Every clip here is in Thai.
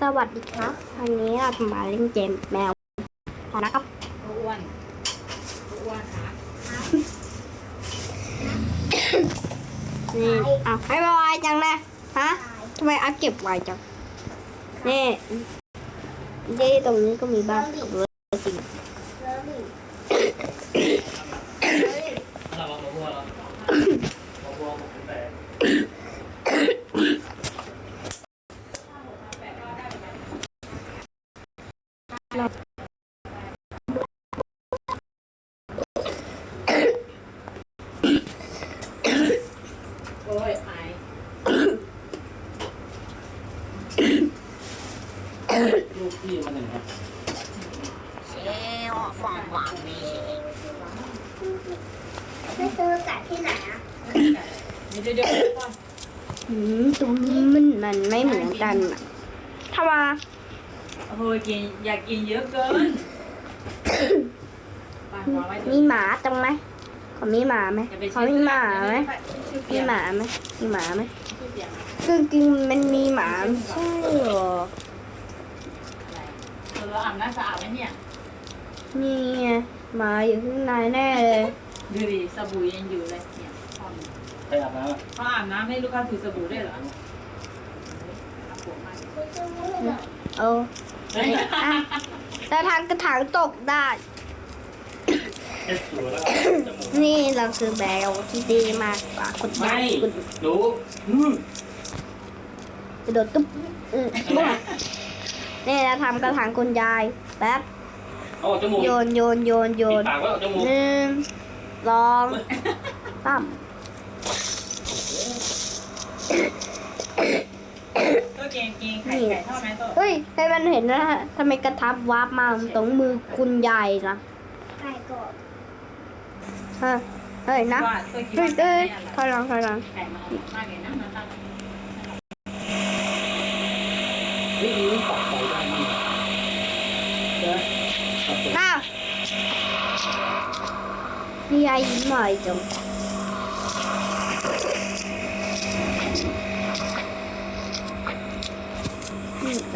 สวัสดีครับ วันนี้เราจะมาเล่นเกมแมวนะครับอ้วนอ้วนค่ะนี่เอาให้ไวๆจังนะฮะทำไมเอาเก็บไวจังนี่นี่ตรงนี้ก็มีบ้านกับรถสิ เรามาบัวเรามาบัวผมเป็นแบบ โอ้ยไอ ลูกพี่มันหนึ่งครับ ไม่ซื้อกัดที่ไหนอะ เดี๋ยวเดี๋ยวก่อนหืมตรงนี้มันมันไม่เหมือนกันอะถ้ามโอ้ยกินอยากกินเยอะเกินไปวางไว้มีหมาตรงไหมเขามีหมาไหมเขามีหมาไหมมีหมาไหมมีหมาไหมคือจริงๆมันมีหมาไม่ใช่หรอเราอาบน้ำสะอาดไหมเนี่ยนี่ไงหมาอยู่ข้างในแน่เลย ดูดิสบู่ยังอยู่เลยเนี่ย ไปอาบน้ำอะเขาอาบน้ำให้ลูกค้าถือสบู่ด้วยเหรอเอาปวดมากเออเฮ้ยอะแต่ทางกระถางตกได้ เช็ดตัวแล้วก็จมูกนี่เราคือแบลที่ดีมากกว่าคนไม่ยคุณรู้อืมกระโดดตุ๊บอืมบ้านี่เราทำกระถางคุณยายแป๊บเอาออกจมูกโยนโยนโยนโยปิดนปากไว้ออกจมูกหนึ่งสองสาม ตัวเก่งเก่งไข่ไก่ทอดไหมตัวเฮ้ยให้มันเห็นนะฮะทำไมกระทับวาร์ปมาตรงมือคุณยายนะไก่กรอบฮะเฮ้ยนะว่าตัวกินเฮ้ยไก่เอ้ยเนี่ยถอยหลังถอยหลังไก่มามากเลยนะมันตั้งเฮ้ยนี่ปากใส่ได้มั้งเดี๋ยวปากใส่ข้าวนี่ยายยิ้มหน่อยจัง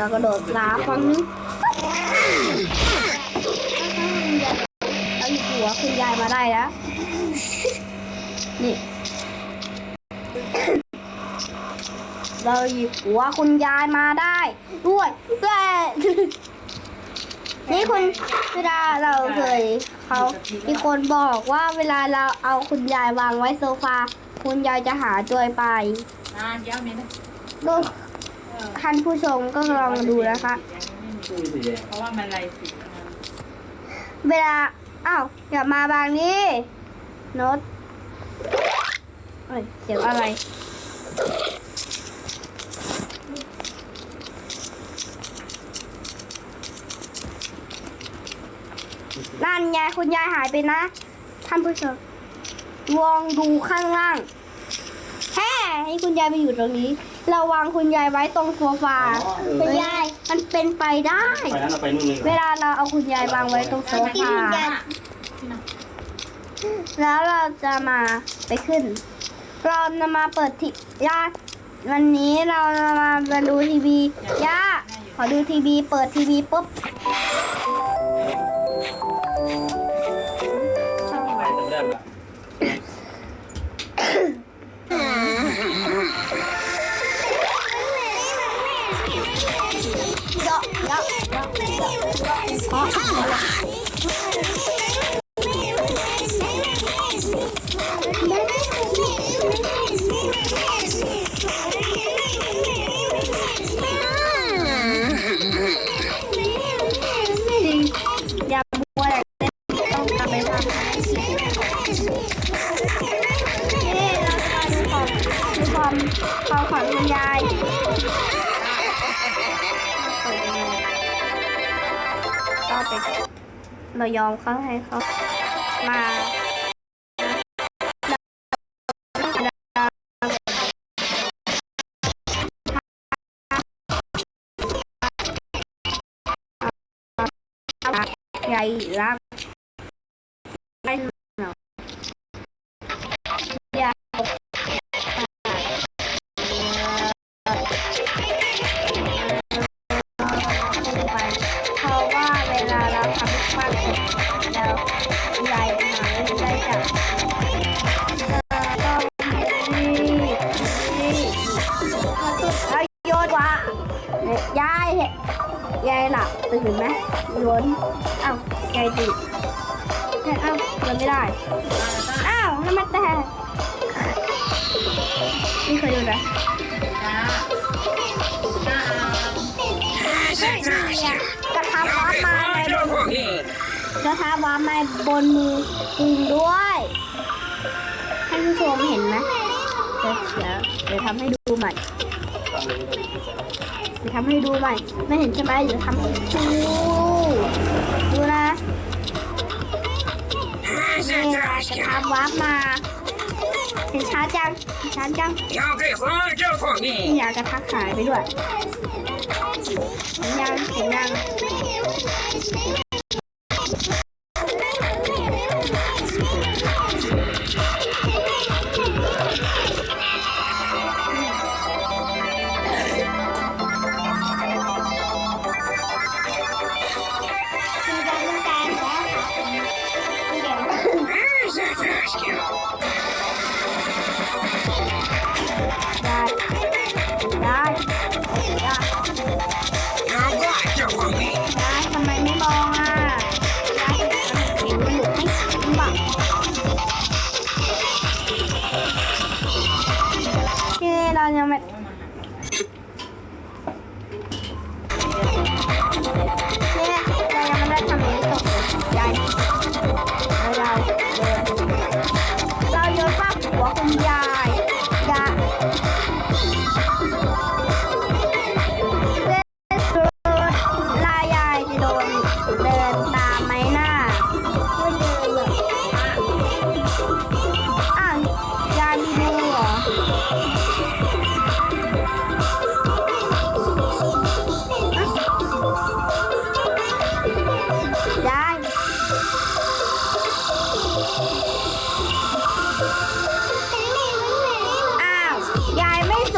นี่เรากระโดดลาฟังนึงเราหยิบหัวคุณยายมาได้แล้ว นี่ เราหยิบหัวคุณยายมาได้ ด้วยแต่นี่คุณเวลาเราเคยเขามีคนบอกว่าเวลาเราเอาคุณยายวางไว้โซฟา คุณยายจะหาตัวไปนานยาวไหมนะก็ ท่านผู้ชมก็ลองดูนะคะ เพราะว่ามันลายสีเวลา อ้าวอย่ามาบางนี้โน้ตเอ้ยเสียงอะไร นั่นไงคุณยายหายไปนะ ท่านผู้ชมลองดูข้างล่างแฮ่ให้คุณยายไปอยู่ตรงนี้ เราวางคุณยายไว้ตรงโซฟาคุณยายมันเป็นไปได้ ไปนั้นเราไปนู่นเลยเวลาเราเอาคุณยายวางไว้ตรงโซฟาแล้วเราจะมาไปขึ้น เราจะมาเปิดทีย่าวันนี้เราจะมามาดูทีวีย่าขอดูทีวี เปิดทีวีปุ๊บ ยอ เขาให้เขามาใหญ่รักไม่หนออยากไปเพราะว่าเวลาเราทำมัน อะกระทะว้ามาในบนกระทะวามาบนมือจริงด้วยให้ผู้ชมเห็นไหมเดี๋ยวเดี๋ยวทำให้ดูใหม่เดี๋ยวทำให้ดูใหม่ไม่เห็นใช่ไหมเดี๋ยวทำดูดูนะนี่กระทะว้ามาเห็นช้าจังช้าจังอยากกระทะหายไปด้วย Nhanh, nhanh.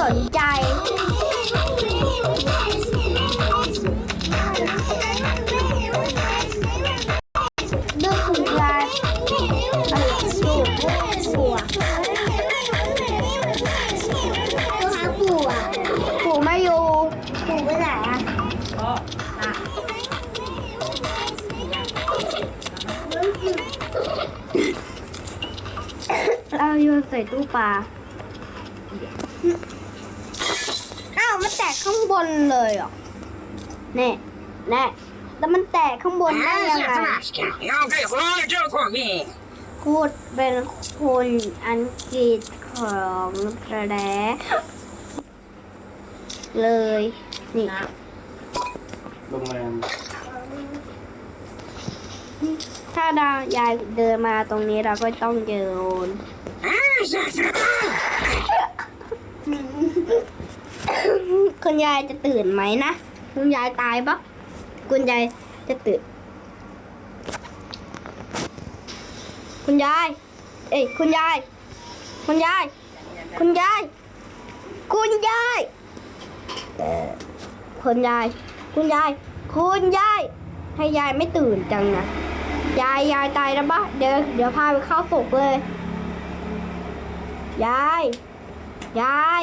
สนใจเรื่องคุณยายอะไรปู่ปู่อะปู่อะปู่ไม่อยู่ปู่ไปไหนอะก็อะเราโยนใส่ตู้ปลาอ้าวมันแแตกข้างบนเลยเหรอแน่แน่แล้วมันแตกข้างบนได้ยังไงพูดเป็นคนอังกฤษของกระแดเลย นี่โรงแรมถ้าดายายเดินมาตรงนี้เราก็ต้องเดิน คุณยายจะตื่นไหมนะ คุณยายตายปะคุณยายจะตื่น คุณยาย เอ้ยคุณยาย คุณยาย คุณยาย คุณยายเอ่คุณยาย คุณยาย คุณยาย ให้ยายไม่ตื่นจังนะ ยายยายตายแล้วปะเดี๋ยวเดี๋ยวพาไปเข้าศพเลย ยาย ยาย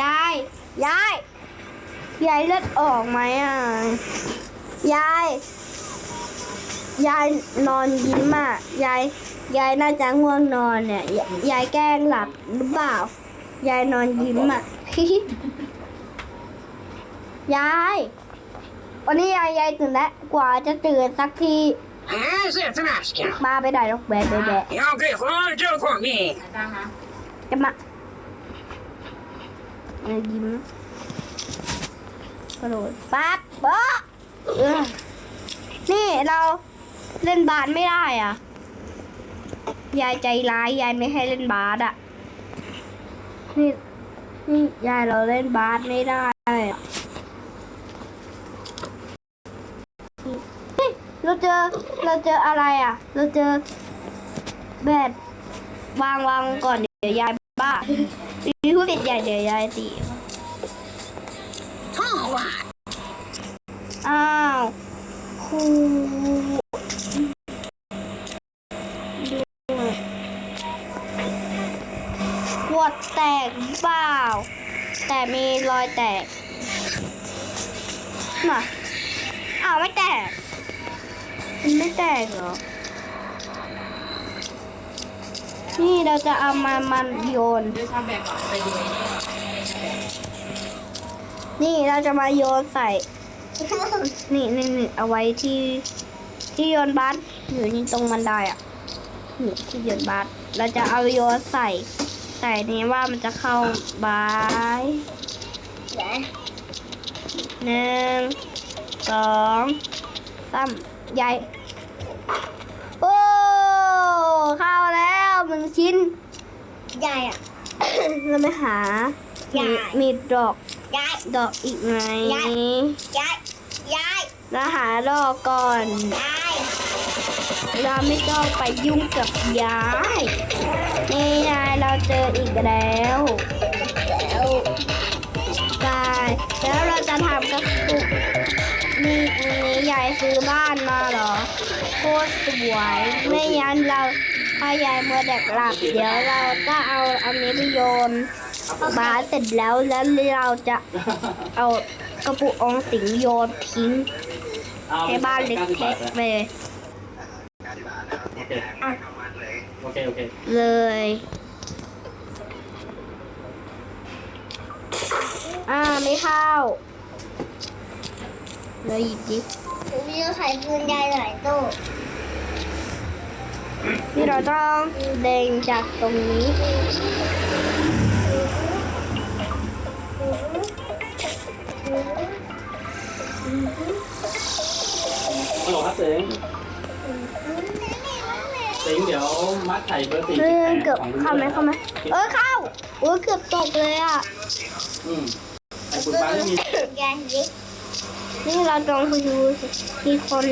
ยาย ยาย ยายเลือดออกไหมอะ ยาย ยายนอนยิ้มอะ ยาย ยายน่าจะง่วงนอนเนี่ย ยายแกล้งหลับหรือเปล่า ยายนอนยิ้มอะ ยาย วันนี้ยายยายตื่นแล้ว กว่าจะตื่นสักทีมาไปไหนหรอกแบะแบะแบะ Y'all get one joke on me. จะมา ยิ้มกระโดดปั๊บเบอนี่เราเล่นบาสไม่ได้อะ ยายใจร้ายยายไม่ให้เล่นบาสอะ นี่นี่ยายเราเล่นบาสไม่ได้เราเจอเราเจออะไรอะ เราเจอแบดวางวางก่อนเดี๋ยวยายบ้า ใหญ่เดี๋ยวยายตีอ้าวครูขวดแตกเปล่า แต่มีรอยแตกน่ะอ้าวไม่แตก มันไม่แตกเหรอ นี่เราจะเอามามันโยน นี่เราจะมาโยนใส่ นี่นี่นี่เอาไว้ที่ที่โยนบัสอยู่นี่ตรงบันได้อะนี่ที่โยนบัสเราจะเอาโยนใส่ ใส่นี้ว่ามันจะเข้าบายหนึ่งสองสามใหญ่ หนึ่งชิ้น ใหญ่อะ เราไปหาหญ่มีมีดอกยาย ดอกอีกไหมใหญ่ยายยาย เราหาดอกก่อนยาย เราไม่ต้องไปยุ่งกับยายนี่ยายเราเจออีกแล้วแล้วกายแล้วเราจะทำกระปุกนี่อันนี้ยายซื้อบ้านมาเหรอ โคตรสวย ไม่งั้นเรา ถ้ายายมัวแดกหลับ เดี๋ยวเราก็เอาอันนี้ไปโยนบาสเสร็จแล้วแล้วเราจะเอากระปุกออมสินโยนทิ้งให้บ้านเล็กๆไปเลยโอเคโอเคโอเคเลยอ่าไม่เข้าเลยหยิบดิมีไข่ปืนยายหลายตู้ นี่เราต้องเด้งจากตรงนี้ ฮัลโหลครับเสงเสงเดี๋ยวมัดไข่เบอร์สี่เอสิบอแปดเกือบของคุณเข้าไหมเข้าไหมเออเข้าโอ้ยเกือบตกเลยอะ อืมไข่ปุ๋ยปลาไม่มียายเล็ก นี่เราลองไปดูสิมีคน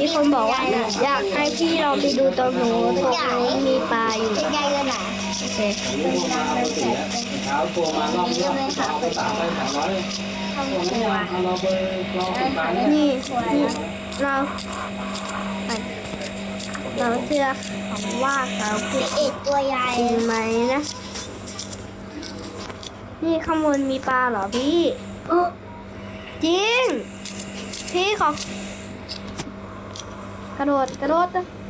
มีคนบอกว่าอยากให้พี่เราไปดูตรงนู้นตรงนู้นมีปลาอยู่ยายอยู่ไหนโอเคผมรู้ว่ามาเอาเบอร์สี่แล้วเช้าโทรมารอบนี้เอาไปสามไปสามร้อยเลยทำผมตัไม่วเอาเอาเราเบอร์เราปุ๋ยปลาเนี่ยนี่นี่เราไปเราเชื่อเขาว่าเขาคือเอ็ดตัวยายจริงไหมนะนี่ข้างบนมีปลาเหรอพี่จริง พี่ของ กระโดดกระโดด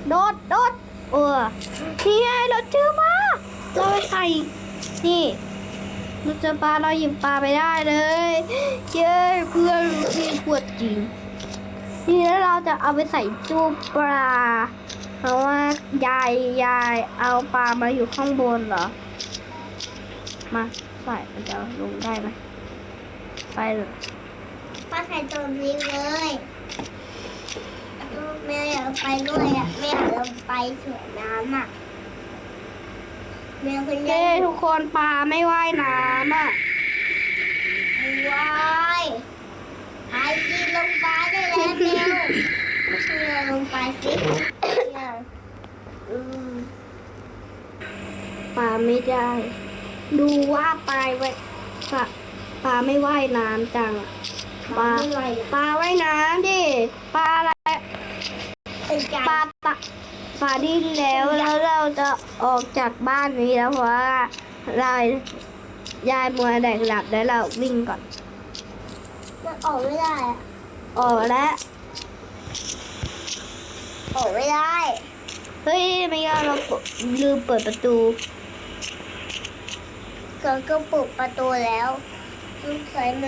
โดดโดดเออนี่ไงเราเจอปลาเราไปใส่นี่เราเจอปลาเราหยิบปลาไปได้เลยเย้เพื่อนพี่ปวดจริงนี่แล้วเราจะเอาไปใส่จูปลา เพราะว่ายายยายเอาปลามาอยู่ข้างบนเหรอ มาใส่มันจะลงได้ไหมไปเลย ป้าใส่ตัวนี้เลยแม่อยากไปด้วยอะแม่อยากลงไปสวนน้ำอะแม่คุณยาเย้ยทุกคนปลาไม่ว่ายน้ำอะว้ายหายกินลงไปได้แล้วเร็วเชื่อลงไปสิเนี่ยอืมปลาไม่ได้ ดูว่าปลาไว้ปลาปลาไม่ว่ายน้ำจังอะ ปลาปลาว่ายน้ำดิปลาอะไรเป็นใจปลาตะปลาดิ้นแล้วแล้วเราจะออกจากบ้านนี้แล้วเพราะว่าเรายายมัวแดกหลับแล้วเราวิ่งก่อนมันออกไม่ได้อะออกแล้วออกไม่ได้เฮ้ยไม่งั้นเราเปิดลืมเปิดประตูเกิดก็ปลุกประตูแล้วต้องใช้มือ